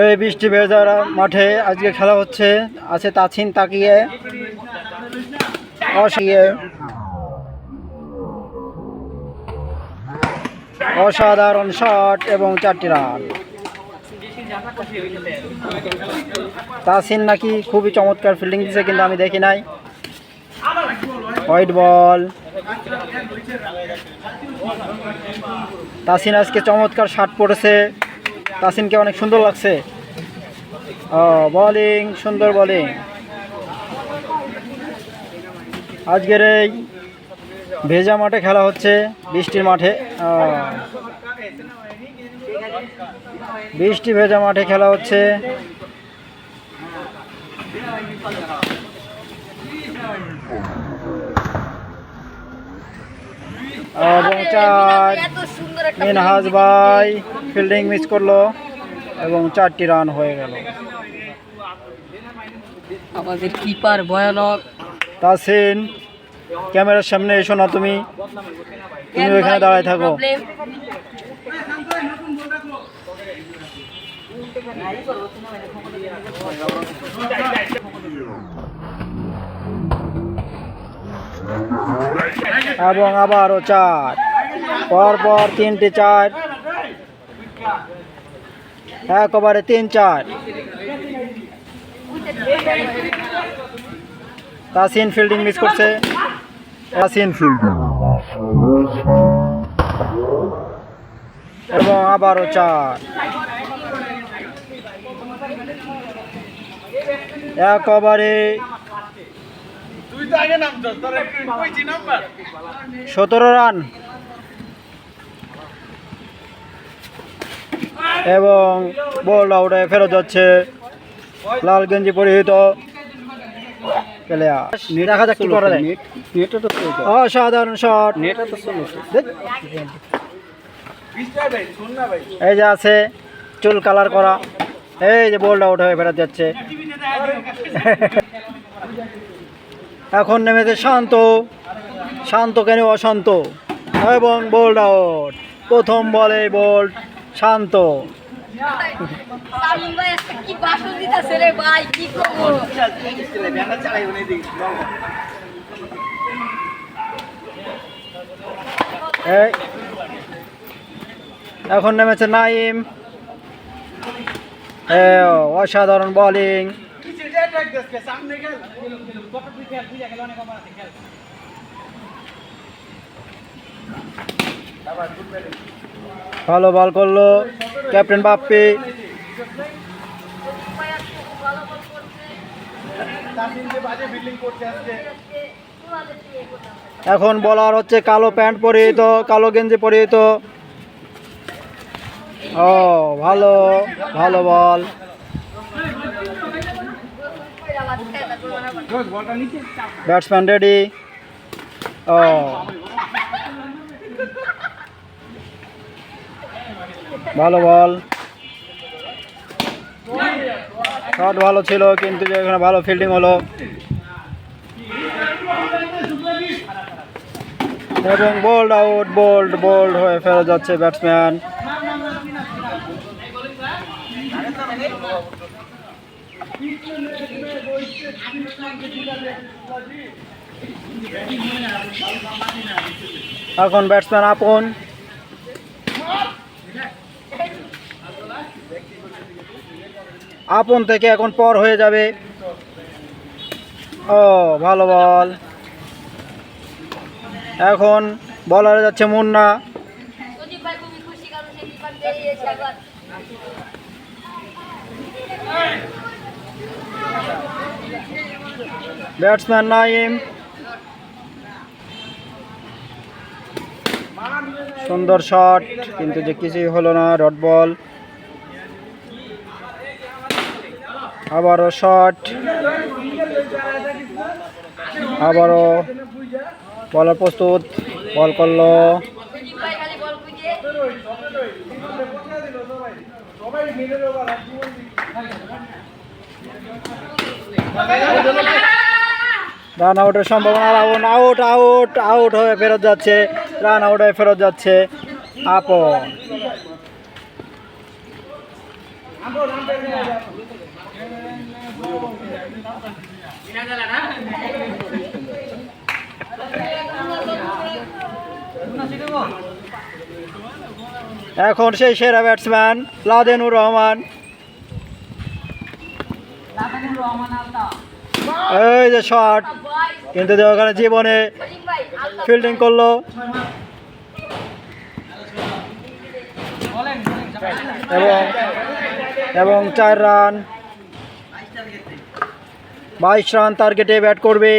এই বৃষ্টি ভেজার মাঠে আজকে খেলা হচ্ছে। আছে তাছিন তাকিয়ে, অসিয়ে। অসাধারণ শট এবং চারটি রান তাসিন নাকি খুবই চমৎকার ফিল্ডিং দিছে, কিন্তু আমি দেখি নাই। হোয়াইট বল তাসিন আজকে চমৎকার শার্ট পড়েছে। তাসিনকে অনেক সুন্দর লাগছে। ও বলিং সুন্দর বলিং আজকের এই ভেজা মাঠে খেলা হচ্ছে, বৃষ্টির মাঠে। বৃষ্টি ভেজা মাঠে খেলা হচ্ছে। এবং চার মিনহাজ ভাই ফিল্ডিং মিস করল এবং চারটি রান হয়ে গেল। আমাদের কিপার ভয়ানক। তাসিন ক্যামেরার সামনে এসো না তুমি। তুমি ওইখানে দাঁড়ায় থাকো। প্রবলেম এবং আবারও চার। পরপর তিনটি চার। একবারে তিন চার। তাসিন ফিল্ডিং মিস করছে। তাসিন ফিল্ডিং এবং আবারও চার। এক ওভারে সতেরো রান। এবং বল আউটে ফেরত যাচ্ছে লাল গেঞ্জি পরিহিত দেখা যাক কি করা যায়। অসাধারণ শট। বিস্তার ভাই শুন না ভাই। এই যে আছে চুল কালার করা। এই যে বোল্ড আউট হয়ে ফেরত যাচ্ছে। এখন নেমেছে শান্ত। শান্ত কেন অশান্ত? এবং বোল্ড আউট প্রথম বলে বোল্ড শান্ত। এখন নেমেছে নাইম। অসাধারণ বোলিং কিছু ডেট সামনে গেল। কত তুই খেল তুই খেল অনেক কমার খেল ভালো বল করল ক্যাপ্টেন বাপ্পি। এখন বলার হচ্ছে কালো প্যান্ট পরিহিত কালো গেঞ্জি পরিহিত। ও ভালো ভালো বল বলটা নিচে ব্যাটসম্যান রেডি ও ভালো বল। শট ভালো ছিল, কিন্তু এখানে ভালো ফিল্ডিং হলো। এবং বোল্ড আউট বোল্ড বোল্ড হয়ে ফেরত যাচ্ছে ব্যাটসম্যান এখন ব্যাটসম্যান আপন। আপন থেকে এখন পর হয়ে যাবে। ও, ভালো বল। এখন বলারে যাচ্ছে মুন্না। খুশি ব্যাটসম্যান নাইম সুন্দর শট কিন্তু যে কিছুই হলো না ডট বল আবারও শট আবারও বলার প্রস্তুত বল করল। রান আউটের সম্ভাবনা রাউন আউট আউট আউট হয়ে ফেরত যাচ্ছে। রান আউট হয়ে ফেরত যাচ্ছে আপন। এখন সেই সেরা ব্যাটসম্যান লাদেনুর রহমান। এই যে শট কিন্তু ওখানে জীবনে ফিল্ডিং করল। এবং এবং চার রান বাইশ রান টার্গেটে ব্যাট করবে।